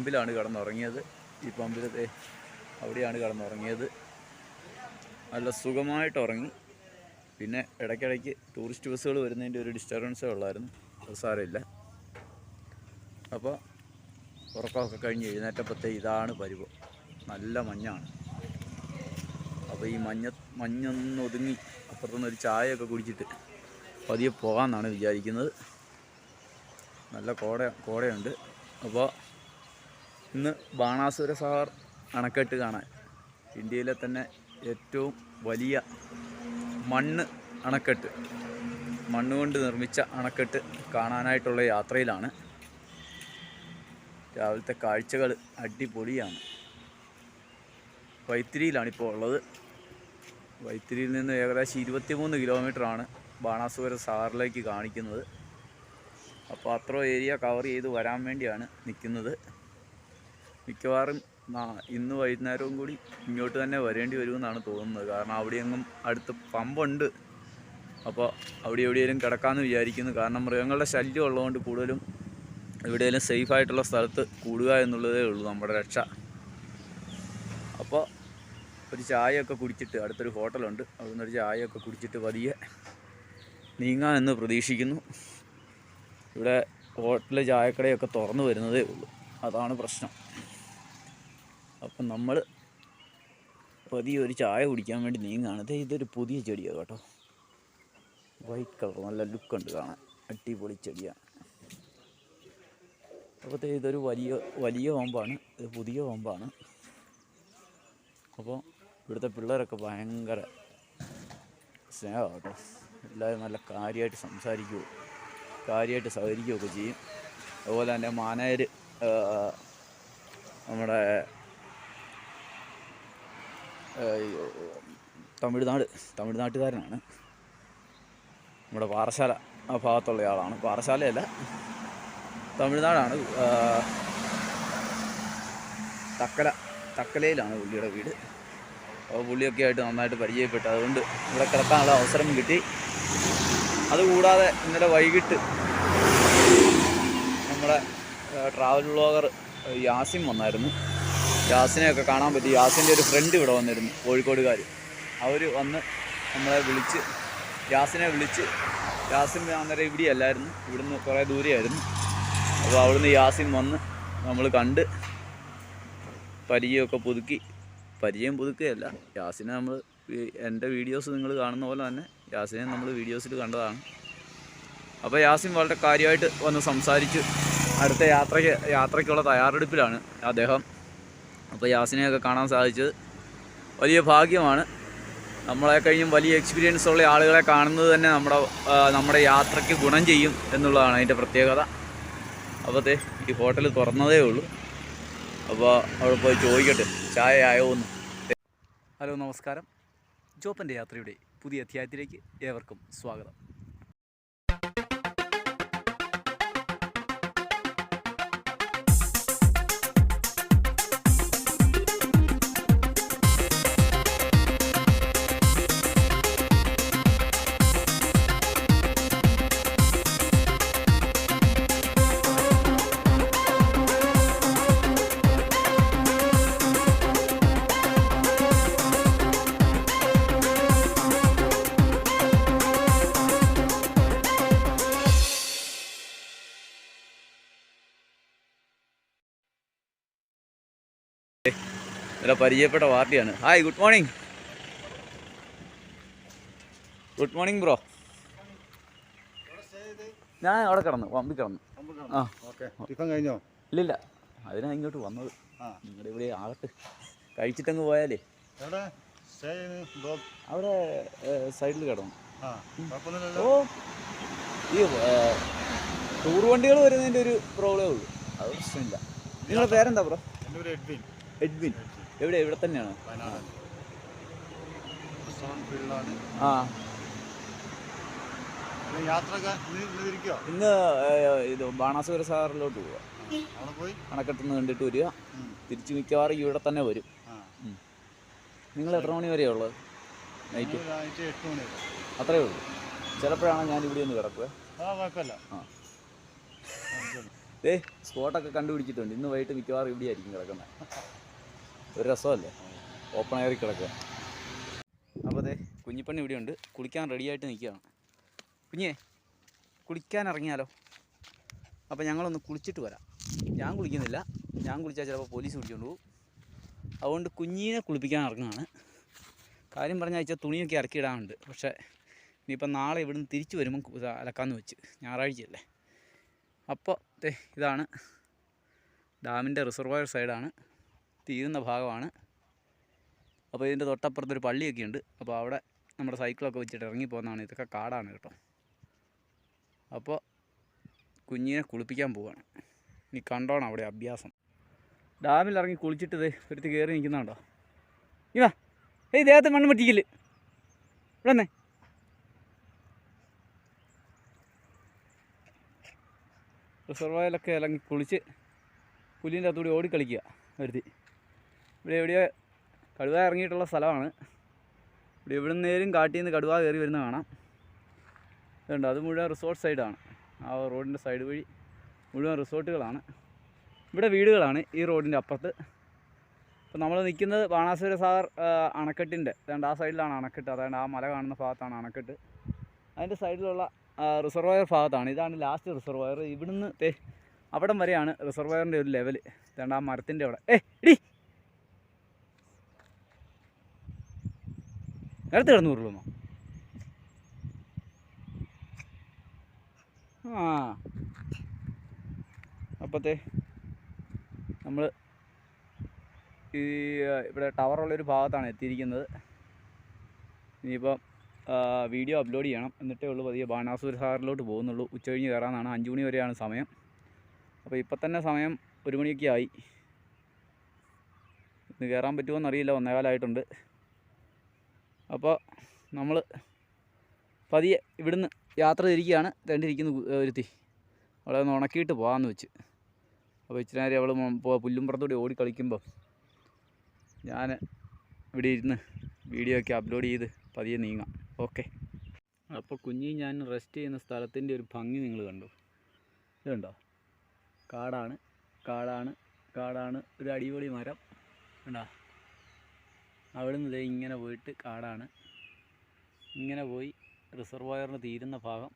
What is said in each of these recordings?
പമ്പിലാണ് കിടന്നുറങ്ങിയത്. ഈ പമ്പിൽ ദേ അവിടെയാണ് കിടന്നുറങ്ങിയത്. നല്ല സുഖമായിട്ട് ഉറങ്ങി പിന്നെ ഇടയ്ക്കിടയ്ക്ക് ടൂറിസ്റ്റ് ബസ്സുകൾ വരുന്നതിന്റെ ഒരു ഡിസ്റ്റർബൻസേ ഉള്ളായിരുന്നു. അത് സാരമില്ല. അപ്പോൾ ഉറക്കമൊക്കെ കഴിഞ്ഞ് എഴുന്നേറ്റപ്പോഴത്തെ ഇതാണ് പരുവം. നല്ല മഞ്ഞാണ്. അപ്പോൾ ഈ മഞ്ഞ മഞ്ഞൊന്ന് ഒതുങ്ങി അപ്പുറത്തുനിന്ന് ഒരു ചായയൊക്കെ കുടിച്ചിട്ട് പതിയെ പോകാമെന്നാണ് വിചാരിക്കുന്നത്. നല്ല കോട കോടയുണ്ട്. അപ്പോൾ ഇന്ന് ബാണാസുര സാഗർ അണക്കെട്ട് കാണാൻ. ഇന്ത്യയിലെ തന്നെ ഏറ്റവും വലിയ മണ്ണ് അണക്കെട്ട്. മണ്ണ് കൊണ്ട് നിർമ്മിച്ച അണക്കെട്ട് കാണാനായിട്ടുള്ള യാത്രയിലാണ്. രാവിലത്തെ കാഴ്ചകൾ അടിപൊളിയാണ്. വൈത്തിരിയിലാണിപ്പോൾ ഉള്ളത്. വൈത്തിരിയിൽ നിന്ന് ഏകദേശം ഇരുപത്തിമൂന്ന് കിലോമീറ്ററാണ് ബാണാസുര സാറിലേക്ക് കാണിക്കുന്നത്. അപ്പോൾ അത്ര ഏരിയ കവർ ചെയ്ത് വരാൻ വേണ്ടിയാണ് നിൽക്കുന്നത്. മിക്കവാറും ഇന്ന് വൈകുന്നേരവും കൂടി ഇങ്ങോട്ട് തന്നെ വരേണ്ടി വരുമെന്നാണ് തോന്നുന്നത്. കാരണം അവിടെയെങ്ങും അടുത്ത് പമ്പുണ്ട്. അപ്പോൾ അവിടെ എവിടെയെങ്കിലും കിടക്കാമെന്ന് വിചാരിക്കുന്നു. കാരണം മൃഗങ്ങളുടെ ശല്യം ഉള്ളതുകൊണ്ട് കൂടുതലും എവിടെയെങ്കിലും സേഫ് ആയിട്ടുള്ള സ്ഥലത്ത് കൂടുക എന്നുള്ളതേ ഉള്ളൂ നമ്മുടെ രക്ഷ. അപ്പോൾ ഒരു ചായയൊക്കെ കുടിച്ചിട്ട് അടുത്തൊരു ഹോട്ടലുണ്ട്. അവിടെ നിന്നൊരു ചായയൊക്കെ കുടിച്ചിട്ട് പതിയെ നീങ്ങാമെന്ന് പ്രതീക്ഷിക്കുന്നു. ഇവിടെ ഹോട്ടലിലെ ചായക്കടയൊക്കെ തുറന്നു വരുന്നതേ ഉള്ളൂ. അതാണ് പ്രശ്നം. അപ്പം നമ്മൾ പതിയെ ഒരു ചായ കുടിക്കാൻ വേണ്ടി നീങ്ങാണ് ഇത് ഇതൊരു പുതിയ ചെടിയാണ് കേട്ടോ. വൈറ്റ് കളർ നല്ല ലുക്കുണ്ട് കാണാൻ. അടിപൊളി ചെടിയാണ് അപ്പോൾ ഇതൊരു വലിയ വലിയ പമ്പാണ് ഇത് പുതിയ പമ്പാണ് അപ്പോൾ ഇവിടുത്തെ പിള്ളേരൊക്കെ ഭയങ്കര സ്നേഹമാണ് കേട്ടോ. എല്ലാവരും നല്ല കാര്യമായിട്ട് സംസാരിക്കുകയോ കാര്യമായിട്ട് സഹകരിക്കുകയൊക്കെ ചെയ്യും. അതുപോലെ തന്നെ മാനേര് നമ്മുടെ തമിഴ്നാട് തമിഴ്നാട്ടുകാരനാണ്. നമ്മുടെ പാറശാല ആ ഭാഗത്തുള്ള ആളാണ്. പാറശാലയല്ല തമിഴ്നാടാണ്. തക്കല തക്കലയിലാണ് പുള്ളിയുടെ വീട്. അപ്പോൾ പുള്ളിയൊക്കെ ആയിട്ട് നന്നായിട്ട് പരിചയപ്പെട്ടു. അതുകൊണ്ട് ഇവിടെ കിടക്കാനുള്ള അവസരം കിട്ടി. അതുകൂടാതെ ഇന്നലെ വൈകിട്ട് നമ്മുടെ ട്രാവൽ വ്ളോഗർ യാസിം വന്നായിരുന്നു. യാസിനെയൊക്കെ കാണാൻ പറ്റി. യാസിന്റെ ഒരു ഫ്രണ്ട് ഇവിടെ വന്നിരുന്നു കോഴിക്കോടുകാർ അവർ വന്ന് നമ്മളെ വിളിച്ച് യാസിനെ വിളിച്ച് യാസിൻ അന്നേരം ഇവിടെ അല്ലായിരുന്നു ഇവിടുന്ന് കുറേ ദൂരെയായിരുന്നു. അപ്പോൾ അവിടുന്ന് യാസിൻ വന്ന് നമ്മൾ കണ്ട് പരിചയമൊക്കെ പുതുക്കി. പരിചയം പുതുക്കുകയല്ല യാസിനെ നമ്മൾ എന്റെ വീഡിയോസ് നിങ്ങൾ കാണുന്ന പോലെ തന്നെ യാസിനെ നമ്മൾ വീഡിയോസിൽ കണ്ടതാണ്. അപ്പോൾ യാസിൻ വളരെ കാര്യമായിട്ട് വന്ന് സംസാരിച്ച് അടുത്ത യാത്രയ്ക്ക് യാത്രയ്ക്കുള്ള തയ്യാറെടുപ്പിലാണ്. അദ്ദേഹം അപ്പോൾ യാസിനെയൊക്കെ കാണാൻ സാധിച്ചത്. വലിയ ഭാഗ്യമാണ്. നമ്മളെ കഴിഞ്ഞും വലിയ എക്സ്പീരിയൻസ് ഉള്ള ആളുകളെ കാണുന്നത് തന്നെ നമ്മുടെ നമ്മുടെ യാത്രയ്ക്ക് ഗുണം ചെയ്യും എന്നുള്ളതാണ് അതിന്റെ പ്രത്യേകത. അപ്പോൾ ദേ ഈ ഹോട്ടൽ തുറന്നതേ ഉള്ളൂ. അപ്പോൾ അവിടെ പോയി ചോദിക്കട്ടെ ചായ ആയോ ഹലോ നമസ്കാരം. ജോപ്പന്റെ യാത്രയുടെ പുതിയ അധ്യായത്തിലേക്ക് ഏവർക്കും സ്വാഗതം. പരിചയപ്പെട്ട പാർട്ടിയാണ്. Hi good morning good morning bro ഞാൻ അവിടെ കിടന്നു പമ്പിൽ കിടന്നു. ആ. ഓക്കെ. ടിഫൻ കഴിഞ്ഞോ? ഇല്ലില്ല. അതിനാ ഇങ്ങോട്ട് വന്നത്. നിങ്ങളുടെ ഇവിടെ ആകട്ടെ. കഴിച്ചിട്ടങ്ങ് പോയാലേ. അവിടെ സൈഡിൽ കിടന്നു. ഓ ഈ ടൂർ വണ്ടികൾ വരുന്നതിന്റെ ഒരു പ്രോബ്ലമേ ഉള്ളൂ. അത് പ്രശ്നമില്ല. നിങ്ങളുടെ പേരെന്താ ബ്രോ എന്റെ പേര് എഡ്വിൻ. എഡ്വിൻ. എവിടെ? ഇവിടെ തന്നെയാണ്? ആ. ഇന്ന് ഇത് ബാണാസുര സാറിലോട്ട് പോവാ. നിന്ന് കണ്ടിട്ട് വരിക. തിരിച്ചു മിക്കവാറും ഇവിടെ തന്നെ വരും. നിങ്ങൾ എത്ര മണി വരെയാണ് ഉള്ളത്? നൈറ്റ് ഞങ്ങൾ നൈറ്റ് എട്ട് മണി വരെ. അത്രേ ഉള്ളൂ. ചിലപ്പോഴാണ് ഞാൻ ഇവിടെ ഒന്ന് കിടക്കുക ഏ സ്പോട്ടൊക്കെ കണ്ടുപിടിച്ചിട്ടുണ്ട്. ഇന്ന് വൈകിട്ട് മിക്കവാറും ഇവിടെ ആയിരിക്കും കിടക്കുന്നത്. ഒരു രസമല്ലേ? ഓപ്പൺ ആയി കിടക്കുക അപ്പോൾ അതെ കുഞ്ഞിപ്പണ്ണി ഇവിടെയുണ്ട്. കുളിക്കാൻ റെഡിയായിട്ട് നിൽക്കുകയാണ്. കുഞ്ഞേ കുളിക്കാൻ ഇറങ്ങിയാലോ? അപ്പോൾ ഞങ്ങളൊന്ന് കുളിച്ചിട്ട് വരാം. ഞാൻ കുളിക്കുന്നില്ല. ഞാൻ കുളിച്ചാൽ ചിലപ്പോൾ പോലീസ് പിടിച്ചുകൊണ്ട് പോകും. അതുകൊണ്ട് കുഞ്ഞിനെ കുളിപ്പിക്കാൻ ഇറങ്ങുകയാണ്. കാര്യം പറഞ്ഞാൽ അയച്ചാൽ തുണിയൊക്കെ ഇറക്കിയിടാനുണ്ട് പക്ഷേ ഇനിയിപ്പോൾ നാളെ ഇവിടുന്ന് തിരിച്ച് വരുമ്പം കു- ഇതാ അലക്കാമെന്ന് വെച്ച്. ഞായറാഴ്ചയല്ലേ. അപ്പോൾ ഇതാണ് ഡാമിന്റെ റിസർവോയർ സൈഡാണ് തീരുന്ന ഭാഗമാണ്. അപ്പോൾ ഇതിന്റെ തൊട്ടപ്പുറത്തൊരു പള്ളിയൊക്കെ ഉണ്ട്. അപ്പോൾ അവിടെ നമ്മുടെ സൈക്കിളൊക്കെ വെച്ചിട്ട് ഇറങ്ങി പോകുന്നതാണ്. ഇതൊക്കെ കാടാണ് കേട്ടോ. അപ്പോൾ കുഞ്ഞിനെ കുളിപ്പിക്കാൻ പോവാണ്. ഇനി കണ്ടോണം അവിടെ അഭ്യാസം. ഡാമിൽ ഇറങ്ങി കുളിച്ചിട്ട് ദേ ഒരുത്തി കയറി നിൽക്കുന്നുണ്ടോ ഇവാ ഏയ് ദേഹത്ത് മണ്ണ് പറ്റിക്കില്ല ഇവിടെ തന്നെ റിസർവായിലൊക്കെ ഇറങ്ങി കുളിച്ച് പുല്ലിന്റെ അകത്തൂടി ഓടിക്കളിക്കുക. ഒരുത്തി ഇവിടെ എവിടെയോ കടുവ ഇറങ്ങിയിട്ടുള്ള സ്ഥലമാണ്. ഇവിടെ എവിടെ നിന്നേലും കാട്ടിൽ നിന്ന് കടുവ കയറി വരുന്ന കാണാം. ഇതുണ്ട് അത് മുഴുവൻ റിസോർട്ട് സൈഡാണ് ആ റോഡിന്റെ സൈഡ് വഴി മുഴുവൻ റിസോർട്ടുകളാണ് ഇവിടെ വീടുകളാണ് ഈ റോഡിന്റെ അപ്പുറത്ത്. അപ്പോൾ നമ്മൾ നിൽക്കുന്നത് ബാണാസുര സാഗർ അണക്കെട്ടിന്റെ അതുകൊണ്ട് ആ സൈഡിലാണ് അണക്കെട്ട്. അതായത് ആ മല കാണുന്ന ഭാഗത്താണ് അണക്കെട്ട്. അതിന്റെ സൈഡിലുള്ള റിസർവയർ ഭാഗത്താണ്. ഇതാണ് ലാസ്റ്റ് റിസർവയർ ഇവിടുന്ന് തേ അവിടം വരെയാണ് റിസർവയറിന്റെ ഒരു ലെവൽ അതുകൊണ്ട് ആ മരത്തിന്റെ അവിടെ. ഏ ഇടി നേരത്തെ കിടന്നു ഉരുളുമോ ആ. അപ്പത്തെ നമ്മൾ ഈ ഇവിടെ ടവറുള്ളൊരു ഭാഗത്താണ് എത്തിയിരിക്കുന്നത്. ഇനിയിപ്പം വീഡിയോ അപ്ലോഡ് ചെയ്യണം. എന്നിട്ടേ ഉള്ളൂ പതിയെ ബാണാസുര സാറിലോട്ട് പോകുന്നുള്ളൂ. ഉച്ച കഴിഞ്ഞ് കയറാമെന്നാണ് അഞ്ച് മണി വരെയാണ് സമയം. അപ്പോൾ ഇപ്പം തന്നെ സമയം ഒരു മണിയൊക്കെ ആയി. ഇന്ന് കയറാൻ പറ്റുമോ എന്നറിയില്ല ഒന്നേകാലായിട്ടുണ്ട് അപ്പോൾ നമ്മൾ പതിയെ ഇവിടുന്ന് യാത്ര തിരിക്കുകയാണ്. രണ്ടിരിക്കുന്ന ഒരുത്തി. അവളെ ഒന്ന് ഉണക്കിയിട്ട് പോകാമെന്ന് വെച്ച്. അപ്പോൾ ഇച്ചിരി നേരം അവൾ പുല്ലും പുറത്തൂടെ ഓടി കളിക്കുമ്പോൾ ഞാൻ ഇവിടെ ഇരുന്ന് വീഡിയോ ഒക്കെ അപ്ലോഡ് ചെയ്ത് പതിയെ നീങ്ങാം. ഓക്കെ. അപ്പോൾ കുഞ്ഞി ഞാൻ റെസ്റ്റ് ചെയ്യുന്ന സ്ഥലത്തിന്റെ ഒരു ഭംഗി നിങ്ങൾ കണ്ടു. ഇതുണ്ടോ കാടാണ്. കാടാണ്. കാടാണ്. ഒരു അടിപൊളി മരം. കണ്ടോ? അവിടെ നിന്ന് ഇങ്ങനെ പോയിട്ട് കാടാണ്. ഇങ്ങനെ പോയി റിസർവോയറിന് തീരുന്ന ഭാഗം.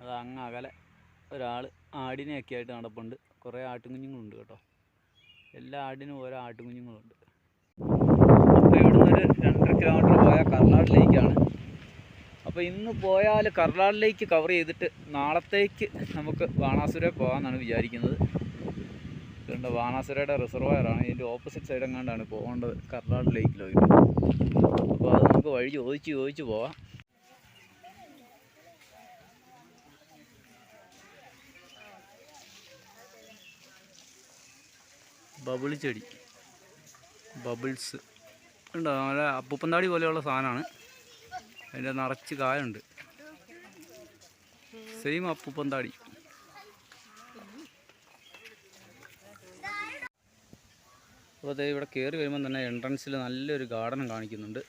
അത് അങ്ങ് അകലെ ഒരാൾ ആടിനെയൊക്കെ ആയിട്ട് നടപ്പുണ്ട്. കുറേ ആട്ടുകുഞ്ഞുങ്ങളുണ്ട് കേട്ടോ. എല്ലാ ആടിനും ഓരോ ആട്ടുകുഞ്ഞുങ്ങളുണ്ട്. അപ്പോൾ ഇവിടുന്ന് ഒരു രണ്ടര കിലോമീറ്റർ പോയാൽ കർണാട് ലേക്കാണ് അപ്പോൾ ഇന്ന് പോയാൽ കർണാട് ലേക്ക് കവർ ചെയ്തിട്ട് നാളത്തേക്ക് നമുക്ക് ബാണാസുര പോകാമെന്നാണ് വിചാരിക്കുന്നത്. ഇതുണ്ട് ബാണാസുരയുടെ റിസർവയറാണ് ഇതിന്റെ ഓപ്പോസിറ്റ് സൈഡ് എങ്ങാണ്ടാണ് പോകേണ്ടത്? കർണാട് ലേക്കിലോട്ട് അപ്പോൾ അത് നമുക്ക് വഴി ചോദിച്ച് ചോദിച്ച് പോവാം. ബബിൾ ചെടി. ബബിൾസ് ഉണ്ടോ നല്ല അപ്പൂപ്പന്താടി പോലെയുള്ള സാധനമാണ്. അതിന്റെ നിറച്ച് കായുണ്ട്. സെയിം അപ്പൂപ്പന്താടി അപ്പോൾ അതേ ഇവിടെ കയറി വരുമ്പോൾ തന്നെ എൻട്രൻസിൽ നല്ലൊരു ഗാർഡൻ കാണിക്കുന്നുണ്ട്.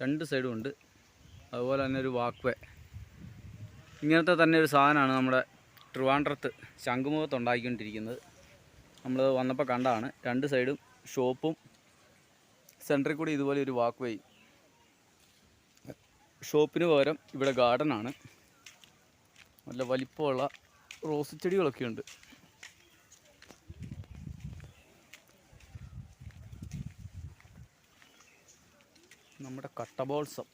രണ്ട് സൈഡും ഉണ്ട്. അതുപോലെ തന്നെ ഒരു വാക്ക് വേ ഇങ്ങനത്തെ തന്നെ ഒരു സാധനമാണ് നമ്മുടെ ട്രിവാൻഡ്രത്ത് ശംഖുമുഖത്ത് ഉണ്ടാക്കിക്കൊണ്ടിരിക്കുന്നത് നമ്മൾ വന്നപ്പോൾ കണ്ടതാണ്. രണ്ട് സൈഡും ഷോപ്പും സെന്ററിൽ കൂടി ഇതുപോലെ ഒരു വാക്ക് ഷോപ്പിന് പകരം ഇവിടെ ഗാർഡനാണ് നല്ല വലിപ്പമുള്ള റോസ് ചെടികളൊക്കെ ഉണ്ട് നമ്മുടെ കട്ടബോൾസം.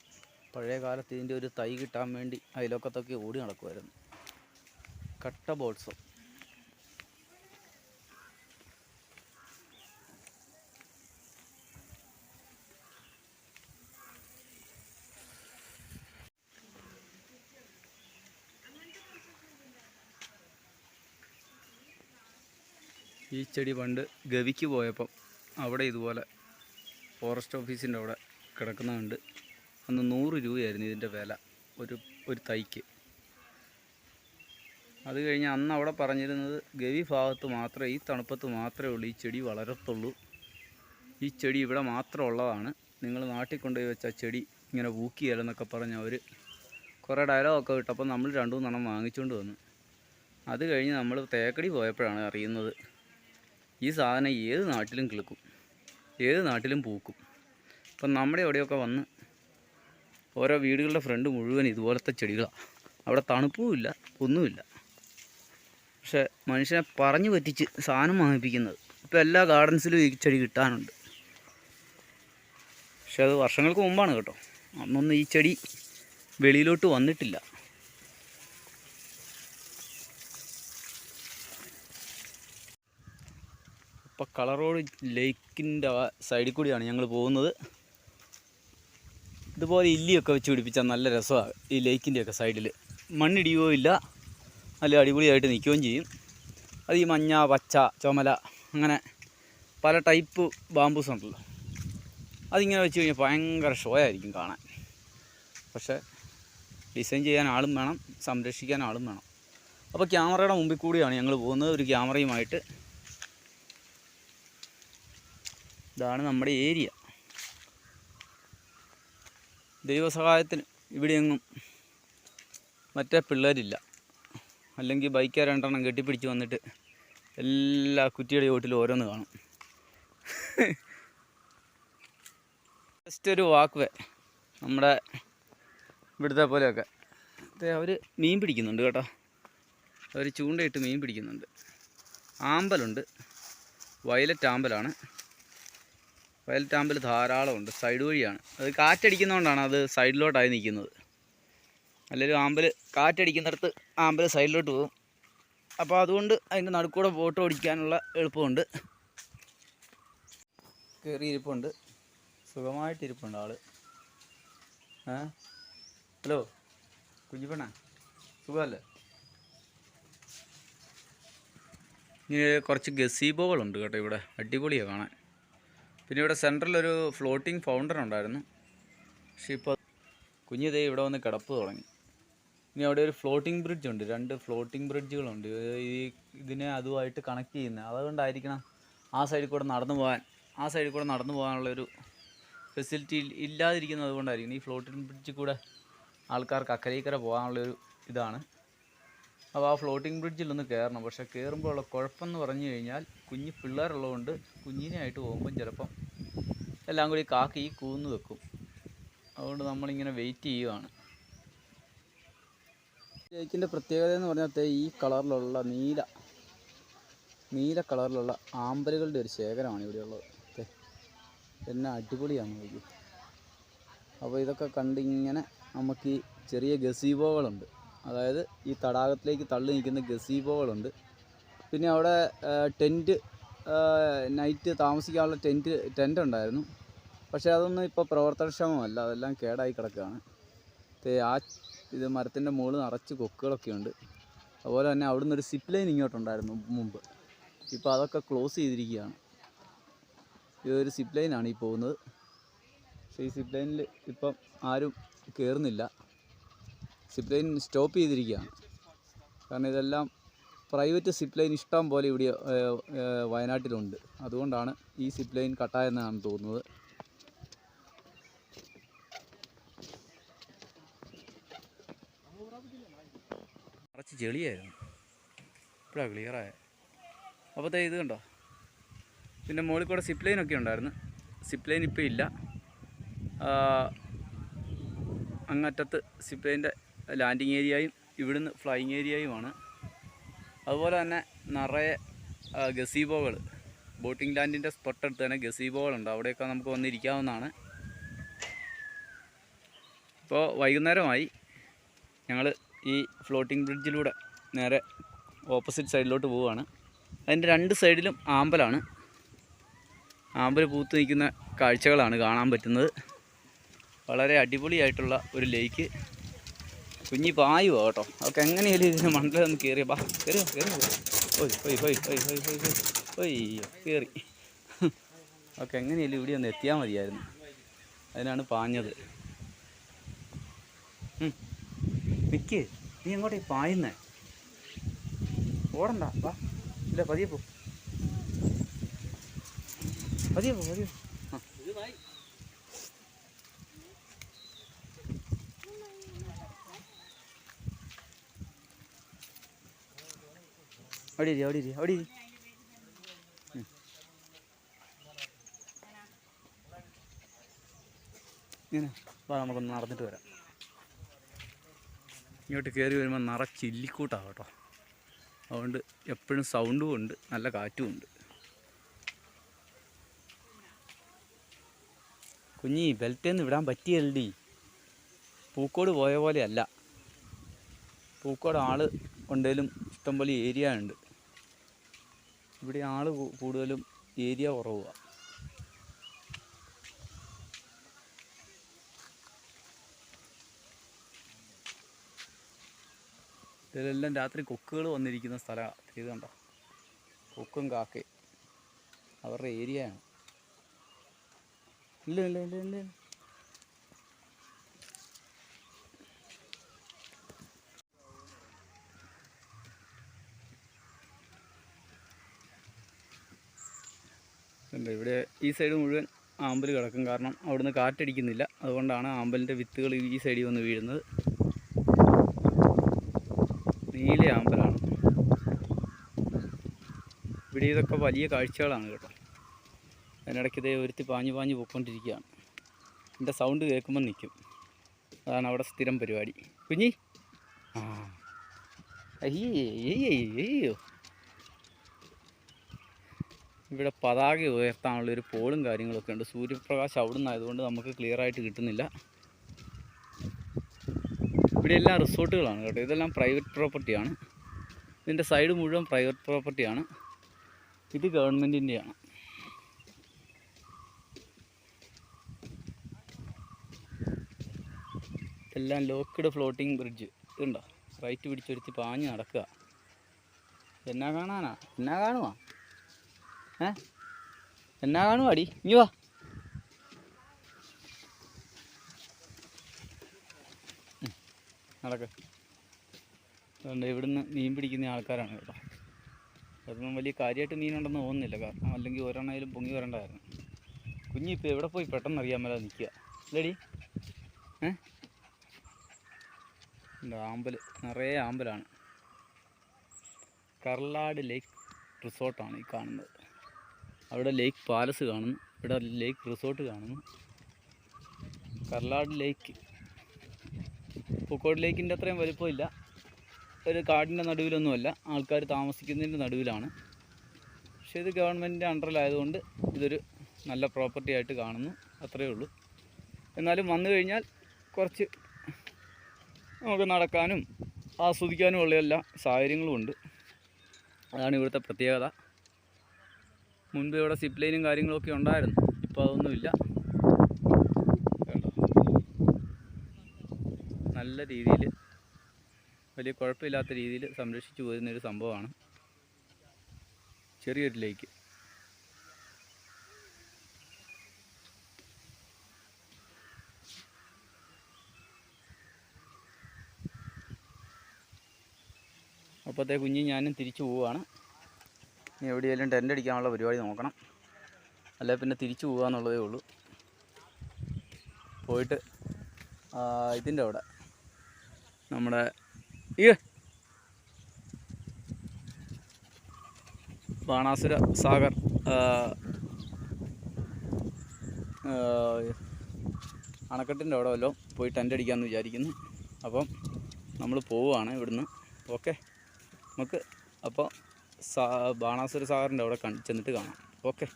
പഴയ കാലത്ത് ഇതിന്റെ ഒരു തൈ കിട്ടാൻ വേണ്ടി അയലോക്കത്തൊക്കെ ഓടി നടക്കുമായിരുന്നു കട്ടബോൾസം. ഈ ചെടി പണ്ട് ഗവിക്ക് പോയപ്പം അവിടെ ഇതുപോലെ ഫോറസ്റ്റ് ഓഫീസിന്റെ അവിടെ കിടക്കുന്നുണ്ട് അന്ന് നൂറ് രൂപയായിരുന്നു ഇതിന്റെ വില ഒരു ഒരു തൈക്ക്. അത് കഴിഞ്ഞ് അന്ന് അവിടെ പറഞ്ഞിരുന്നത് ഗവി ഭാഗത്ത് മാത്രമേ ഈ തണുപ്പത്ത് മാത്രമേ ഉള്ളൂ ഈ ചെടി വളരത്തുള്ളൂ. ഈ ചെടി ഇവിടെ മാത്രം ഉള്ളതാണ്. നിങ്ങൾ നാട്ടിൽ കൊണ്ടുപോയി വെച്ച ചെടി ഇങ്ങനെ പൂക്കിയല്ലെന്നൊക്കെ പറഞ്ഞ് അവർ കുറേ ഡയലോഗൊക്കെ വിട്ടപ്പോൾ നമ്മൾ രണ്ടു മൂന്നെണ്ണം വാങ്ങിച്ചുകൊണ്ട് വന്നു. അത് കഴിഞ്ഞ് നമ്മൾ തേക്കടി പോയപ്പോഴാണ് അറിയുന്നത് ഈ സാധനം ഏത് നാട്ടിലും കിളുക്കും ഏത് നാട്ടിലും പൂക്കും. ഇപ്പം നമ്മുടെ എവിടെയൊക്കെ വന്ന് ഓരോ വീടുകളുടെ ഫ്രണ്ട് മുഴുവൻ ഇതുപോലത്തെ ചെടികളാണ് അവിടെ തണുപ്പുമില്ല ഒന്നുമില്ല പക്ഷേ മനുഷ്യനെ പറഞ്ഞു പറ്റിച്ച് സാധനം വാങ്ങിപ്പിക്കുന്നത്. ഇപ്പോൾ എല്ലാ ഗാർഡൻസിലും ഈ ചെടി കിട്ടാനുണ്ട്. പക്ഷെ അത് വർഷങ്ങൾക്ക് മുമ്പാണ് കേട്ടോ. അന്നൊന്നും ഈ ചെടി വെളിയിലോട്ട് വന്നിട്ടില്ല. ഇപ്പോൾ കളറോഡ് ലേക്കിന്റെ സൈഡിൽ കൂടിയാണ് ഞങ്ങൾ പോകുന്നത്. ഇതുപോലെ ഇല്ലിയൊക്കെ വെച്ച് പിടിപ്പിച്ചാൽ നല്ല രസമാണ് ഈ ലേക്കിന്റെയൊക്കെ സൈഡിൽ. മണ്ണിടിയോ ഇല്ല നല്ല അടിപൊളിയായിട്ട് നിൽക്കുകയും ചെയ്യും. അത് ഈ മഞ്ഞ പച്ച ചുമല അങ്ങനെ പല ടൈപ്പ് ബാമ്പൂസ് ഉണ്ടല്ലോ. അതിങ്ങനെ വെച്ച് കഴിഞ്ഞാൽ ഭയങ്കര ഷോ ആയിരിക്കും കാണാൻ. പക്ഷേ ഡിസൈൻ ചെയ്യാൻ ആളും വേണം സംരക്ഷിക്കാൻ ആളും വേണം. അപ്പോൾ ക്യാമറയുടെ മുമ്പിൽ കൂടിയാണ് ഞങ്ങൾ പോകുന്നത്. ഒരു ക്യാമറയുമായിട്ട് ഇതാണ് നമ്മുടെ ഏരിയ. ദൈവസഹായത്തിന് ഇവിടെയെങ്ങും മറ്റേ പിള്ളേരില്ല. അല്ലെങ്കിൽ ബൈക്ക് രണ്ടെണ്ണം കെട്ടിപ്പിടിച്ച് വന്നിട്ട് എല്ലാ കുറ്റിയുടെ ചോട്ടിലും ഓരോന്ന് കാണും. ജസ്റ്റ് ഒരു വാക്ക് വേ നമ്മുടെ ഇവിടുത്തെ പോലെയൊക്കെ. അവർ മീൻ പിടിക്കുന്നുണ്ട് കേട്ടോ. അവർ ചൂണ്ടയിട്ട് മീൻ പിടിക്കുന്നുണ്ട്. ആമ്പലുണ്ട്. വയലറ്റ് ആമ്പലാണ്. വയലറ്റ് ധാരാളം ധാരാളമുണ്ട്. സൈഡ് വഴിയാണ്. അത് കാറ്റടിക്കുന്നതുകൊണ്ടാണ് അത് സൈഡിലോട്ടായി നിൽക്കുന്നത്. അല്ലെങ്കിൽ ആമ്പൽ കാറ്റടിക്കുന്നിടത്ത് ആമ്പൽ സൈഡിലോട്ട് പോകും. അപ്പോൾ അതുകൊണ്ട് അതിന്റെ നടുക്കൂടെ ഫോട്ടോ ഓടിക്കാനുള്ള എളുപ്പമുണ്ട്. കയറി ഇരിപ്പുണ്ട് സുഖമായിട്ടിരിപ്പുണ്ട് ആൾ. ഏ? ഹലോ? കുഞ്ഞിപ്പണ സുഖമല്ലേ? ഇങ്ങനെ കുറച്ച് ഗസീബോകളുണ്ട് കേട്ടോ ഇവിടെ. അടിപൊളിയാണ് കാണാൻ. പിന്നെ ഇവിടെ സെന്ററിലൊരു ഫ്ലോട്ടിംഗ് ഫൗണ്ടൻ ഉണ്ടായിരുന്നു പക്ഷേ ഇപ്പോൾ കുഞ്ഞിതേ ഇവിടെ വന്ന് കിടപ്പ് തുടങ്ങി. ഇനി അവിടെ ഒരു ഫ്ലോട്ടിംഗ് ബ്രിഡ്ജ് ഉണ്ട് രണ്ട് ഫ്ലോട്ടിംഗ് ബ്രിഡ്ജുകളുണ്ട്. ഈ ഇതിനെ അതുമായിട്ട് കണക്ട് ചെയ്യുന്നത്. അതുകൊണ്ടായിരിക്കണം ആ സൈഡിൽ കൂടെ നടന്നു പോകാൻ ആ സൈഡിൽ കൂടെ നടന്നു പോകാനുള്ളൊരു ഫെസിലിറ്റി ഇല്ലാതിരിക്കുന്നത് കൊണ്ടായിരിക്കും ഈ ഫ്ലോട്ടിംഗ് ബ്രിഡ്ജിൽ കൂടെ ആൾക്കാർക്ക് അക്കരയിക്കര പോകാനുള്ളൊരു ഇതാണ്. അപ്പോൾ ആ ഫ്ലോട്ടിംഗ് ബ്രിഡ്ജിലൊന്ന് കയറണം. പക്ഷേ കയറുമ്പോൾ ഉള്ള കുഴപ്പമെന്ന് പറഞ്ഞു കഴിഞ്ഞാൽ കുഞ്ഞ് പിള്ളേരുള്ളതുകൊണ്ട് കുഞ്ഞിനെയായിട്ട് പോകുമ്പം ചിലപ്പം എല്ലാം കൂടി കാക്കി കൂന്ന് വെക്കും. അതുകൊണ്ട് നമ്മളിങ്ങനെ വെയിറ്റ് ചെയ്യുവാണ്. ലേക്കിന്റെ പ്രത്യേകത എന്ന് പറഞ്ഞാൽ ഈ കളറിലുള്ള നീല നീല കളറിലുള്ള ആമ്പലുകളുടെ ഒരു ശേഖരമാണ് ഇവിടെയുള്ളത് എന്നാ അടിപൊളിയാണ് നോക്കി അപ്പോൾ ഇതൊക്കെ കണ്ടിങ്ങനെ നമുക്ക് ഈ ചെറിയ ഗസീബോകളുണ്ട്. അതായത് ഈ തടാകത്തിലേക്ക് തള്ളി നിൽക്കുന്ന ഗസീബോകളുണ്ട്. പിന്നെ അവിടെ ടെന്റ് നൈറ്റ് താമസിക്കാനുള്ള ടെന്റ് ടെന്റ് ഉണ്ടായിരുന്നു പക്ഷേ അതൊന്നും ഇപ്പോൾ പ്രവർത്തനക്ഷമമല്ല അതെല്ലാം കേടായി കിടക്കുകയാണ്. ആ ഇത് മരത്തിന്റെ മുകളിൽ നിറച്ച് കൊക്കുകളൊക്കെ ഉണ്ട്. അതുപോലെ തന്നെ അവിടുന്ന് ഒരു സിപ്പ് ലൈൻ ഇങ്ങോട്ടുണ്ടായിരുന്നു മുമ്പ്. ഇപ്പോൾ അതൊക്കെ ക്ലോസ് ചെയ്തിരിക്കുകയാണ്. ഇതൊരു സിപ്പ് ലൈനാണ് ഈ പോകുന്നത്. പക്ഷേ ഈ സിപ്പ് ലൈനിൽ ഇപ്പം ആരും കയറുന്നില്ല സിപ്പ് ലൈൻ സ്റ്റോപ്പ് ചെയ്തിരിക്കുകയാണ്. കാരണം ഇതെല്ലാം പ്രൈവറ്റ് സിപ്പ് ലൈൻ ഇഷ്ടം പോലെ ഇവിടെ വയനാട്ടിലുണ്ട്. അതുകൊണ്ടാണ് ഈ സിപ്പ് ലൈൻ കട്ടായെന്നാണ് തോന്നുന്നത്. കുറച്ച് ചെളിയായിരുന്നു. ഇപ്പോഴാണ് ക്ലിയറായ അപ്പോൾ ദേ ഇത് കണ്ടോ? പിന്നെ മുകളിൽ കൂടെ സിപ്പ് ഒക്കെ ഉണ്ടായിരുന്നു. സിപ്പ് ലൈൻ ഇപ്പോൾ ഇല്ല. അങ്ങറ്റത്ത് സിപ്പ് ലൈന്റെ ലാൻഡിങ് ഏരിയയും ഇവിടുന്ന് ഫ്ലൈയിങ് ഏരിയയുമാണ് അതുപോലെ തന്നെ നിറയെ ഗസീബോകൾ. ബോട്ടിംഗ് ലാൻഡിന്റെ തൊട്ടടുത്ത് തന്നെ ഗസീബോകളുണ്ട്. അവിടെയൊക്കെ നമുക്ക് വന്നിരിക്കാവുന്നതാണ്. ഇപ്പോൾ വൈകുന്നേരമായി ഞങ്ങൾ ഈ ഫ്ലോട്ടിംഗ് ബ്രിഡ്ജിലൂടെ നേരെ ഓപ്പോസിറ്റ് സൈഡിലോട്ട് പോവുകയാണ്. അതിന്റെ രണ്ട് സൈഡിലും ആമ്പലാണ്. ആമ്പൽ പൂത്ത് നിൽക്കുന്ന കാഴ്ചകളാണ് കാണാൻ പറ്റുന്നത്. വളരെ അടിപൊളിയായിട്ടുള്ള ഒരു ലേക്ക്. കുഞ്ഞി പായുവാ കേട്ടോ. അതൊക്കെ എങ്ങനെയാലും ഇതിന് മണ്ടയിൽ ഒന്ന് കയറിയ ബാ കയറി കയറി ഓയ് ഓയ് ഓയ് ഓയ് ഓയ് ഹോയ് ഒയ്യോ കയറി ഒക്കെ എങ്ങനെയാലും ഇവിടെ ഒന്ന് എത്തിയാൽ മതിയായിരുന്നു. അതിനാണ് പാഞ്ഞത്. മിക്ക് നീ എങ്ങോട്ടേ പായുന്നേ? ഓടണ്ട വാ. ഇല്ല പതിയെ പോ. പതിയെ പോ പതിയെ ഉം. ഇങ്ങനെ. വാ നമുക്കൊന്ന് നടന്നിട്ട് വരാം. ഇങ്ങോട്ട് കയറി വരുമ്പോൾ നിറച്ച് ഇല്ലിക്കൂട്ടാണ് കേട്ടോ അതുകൊണ്ട് എപ്പോഴും സൗണ്ടും ഉണ്ട് നല്ല കാറ്റും ഉണ്ട്. കുഞ്ഞി ബെൽറ്റേന്ന് വിടാൻ പറ്റിയല്ലടി. പൂക്കോട് പോയ പോലെയല്ല. പൂക്കോട് ആൾ ഉണ്ടെങ്കിലും ഇഷ്ടംപോലെ ഏരിയ ഉണ്ട്. ഇവിടെ ആൾ കൂടുതലും ഏരിയ കുറവുക ഇതിലെല്ലാം രാത്രി കൊക്കുകൾ വന്നിരിക്കുന്ന സ്ഥലമാണ് ഇത് കണ്ടോ? കൊക്കും കാക്കയും. അവരുടെ ഏരിയയാണ്. ഇല്ല ഇല്ല ഇല്ല ഇല്ല. ഉണ്ട്. ഇവിടെ ഈ സൈഡ് മുഴുവൻ ആമ്പൽ കിടക്കും. കാരണം അവിടുന്ന് കാറ്റടിക്കുന്നില്ല. അതുകൊണ്ടാണ് ആമ്പലിന്റെ വിത്തുകൾ ഈ സൈഡിൽ വന്ന് വീഴുന്നത്. നീല ആമ്പലാണ്. ഇവിടെ ഇതൊക്കെ വലിയ കാഴ്ചകളാണ് കേട്ടോ. അതിനിടയ്ക്ക് ഇതേ ഒരുത്തി പാഞ്ഞു പാഞ്ഞു പോയിക്കൊണ്ടിരിക്കുകയാണ്. എന്റെ സൗണ്ട് കേൾക്കുമ്പോൾ നിൽക്കും അതാണ് അവിടെ സ്ഥിരം പരിപാടി. കുഞ്ഞി. ആ. അയ്യോ. ഇവിടെ പതാക ഉയർത്താനുള്ള ഒരു പോളും കാര്യങ്ങളൊക്കെ ഉണ്ട്. സൂര്യപ്രകാശം അവിടെ നിന്നായതുകൊണ്ട് നമുക്ക് ക്ലിയർ ആയിട്ട് കിട്ടുന്നില്ല. ഇവിടെ എല്ലാം റിസോർട്ടുകളാണ് കേട്ടോ. ഇതെല്ലാം പ്രൈവറ്റ് പ്രോപ്പർട്ടിയാണ് ഇതിന്റെ സൈഡ് മുഴുവൻ പ്രൈവറ്റ് പ്രോപ്പർട്ടിയാണ് ഇത് ഗവൺമെന്റിന്റെയാണ് എല്ലാം ലോക്ക്ഡ് ഫ്ലോട്ടിംഗ് ബ്രിഡ്ജ് ഇതുണ്ടോ? റൈറ്റ് പിടിച്ചൊരുത്തി പാഞ്ഞ് നടക്കുക. എന്നാ കാണാനാ? എന്നാ കാണുവാ? എന്നാ അടി ഇനി വാ. നടക്ക്. അതുകൊണ്ട് ഇവിടുന്ന് മീൻ പിടിക്കുന്ന ആൾക്കാരാണ് കേട്ടോ. അതൊന്നും വലിയ കാര്യമായിട്ട് മീനുണ്ടെന്ന് തോന്നുന്നില്ല. കാരണം അല്ലെങ്കിൽ ഒരെണ്ണയിലും പൊങ്ങി വരണ്ടായിരുന്നു കുഞ്ഞി ഇപ്പോൾ എവിടെ പോയി പെട്ടെന്ന് അറിയാൻ മേലെ നിൽക്കുക. ഇല്ലടി ഏ? ആമ്പൽ നിറയെ ആമ്പലാണ്. കർലാട് ലേക്ക് റിസോർട്ടാണ് ഈ കാണുന്നത്. അവിടെ ലേക്ക് പാലസ് കാണുന്നു ഇവിടെ ലേക്ക് റിസോർട്ട് കാണുന്നു കർലാട് ലേക്ക്. പൂക്കോട് ലേക്കിന്റെ അത്രയും വലിപ്പമില്ല. ഒരു കാടിന്റെ നടുവിലൊന്നുമല്ല ആൾക്കാർ താമസിക്കുന്നതിന്റെ നടുവിലാണ്. പക്ഷേ ഇത് ഗവൺമെന്റിന്റെ അണ്ടറിലായതുകൊണ്ട് ഇതൊരു നല്ല പ്രോപ്പർട്ടി ആയിട്ട് കാണുന്നു അത്രയേ ഉള്ളൂ. എന്നാലും വന്നു കഴിഞ്ഞാൽ കുറച്ച് നമുക്ക് നടക്കാനും ആസ്വദിക്കാനും ഉള്ള എല്ലാ സാഹചര്യങ്ങളും ഉണ്ട്. അതാണ് ഇവിടുത്തെ പ്രത്യേകത. മുൻപ് ഇവിടെ സിപ്പ് ലൈനും കാര്യങ്ങളൊക്കെ ഉണ്ടായിരുന്നു. ഇപ്പോൾ അതൊന്നുമില്ല. നല്ല രീതിയിൽ വലിയ കുഴപ്പമില്ലാത്ത രീതിയിൽ സംരക്ഷിച്ചു പോരുന്നൊരു സംഭവമാണ്. ചെറിയൊരു ലേക്ക് അപ്പോഴത്തെ കുഞ്ഞ് ഞാനും തിരിച്ചു പോവുകയാണ്. ഇനി എവിടെയെങ്കിലും ടെന്റ് അടിക്കാനുള്ള പരിപാടി നോക്കണം. അല്ലെ പിന്നെ തിരിച്ചു പോകാന്നുള്ളതേ ഉള്ളൂ. പോയിട്ട് ഇതിന്റെ അവിടെ. നമ്മുടെ ഈ ബാണാസുര സാഗർ അണക്കെട്ടിന്റെ അവിടെ വല്ലതും പോയി ടെന്റ് അടിക്കാമെന്ന് വിചാരിക്കുന്നു. അപ്പം നമ്മൾ പോവുകയാണ് ഇവിടുന്ന്. ഓക്കെ. നമുക്ക് അപ്പോൾ ബാണാസുര സാഗറിന്റെ അവിടെ ചെന്നിട്ട് കാണാം. ഓക്കെ.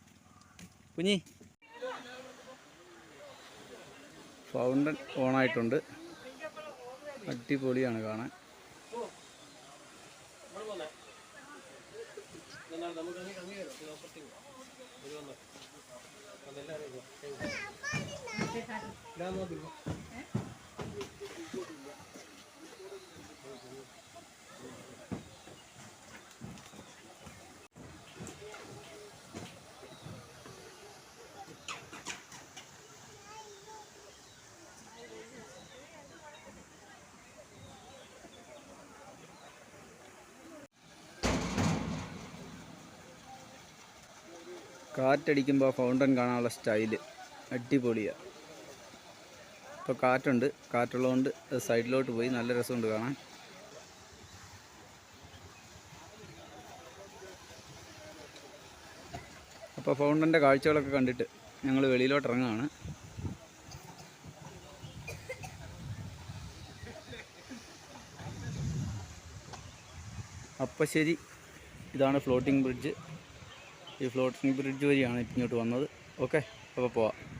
കുഞ്ഞി. ഫൗണ്ടൻ ഓണായിട്ടുണ്ട്. അടിപൊളിയാണ് കാണാൻ. കാറ്റടിക്കുമ്പോൾ ഫൗണ്ടൻ കാണാനുള്ള സ്റ്റൈൽ അടിപൊളിയാണ് ഇപ്പോൾ കാറ്റുണ്ട് കാറ്റുള്ളതുകൊണ്ട് സൈഡിലോട്ട് പോയി നല്ല രസമുണ്ട് കാണാൻ. അപ്പോൾ ഫൗണ്ടന്റെ കാഴ്ചകളൊക്കെ കണ്ടിട്ട് ഞങ്ങൾ വെളിയിലോട്ട് ഇറങ്ങുകയാണ് അപ്പം ശരി ഇതാണ് ഫ്ലോട്ടിംഗ് ബ്രിഡ്ജ് ഈ ഫ്ലോട്ടിംഗ് ബ്രിഡ്ജ് വഴിയാണ് ഇങ്ങോട്ട് വന്നത്. ഓക്കെ അപ്പോൾ പോവാം.